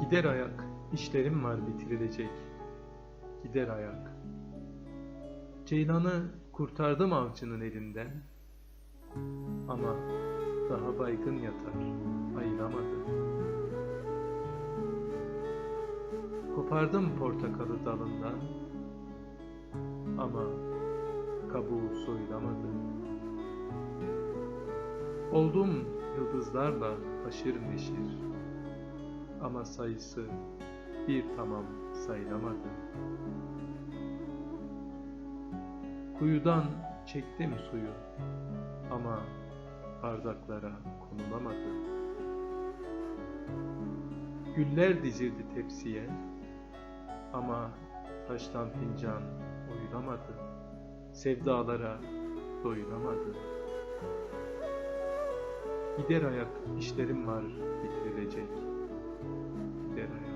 Gider ayak, işlerim var bitirilecek. Gider ayak. Ceylanı kurtardım avcının elinden. Ama daha baygın yatar, ayılamadı. Kopardım portakalı dalından. Ama kabuğu soyulamadı. Oldum yıldızlarla haşır neşir. Ama sayısı bir tamam sayılamadı. Kuyudan çektim suyu ama bardaklara konulamadı. Güller dizildi tepsiye ama taştan fincan oyulamadı. Sevdalara doyulamadı. Gider ayak işlerim var bitirilecek. did.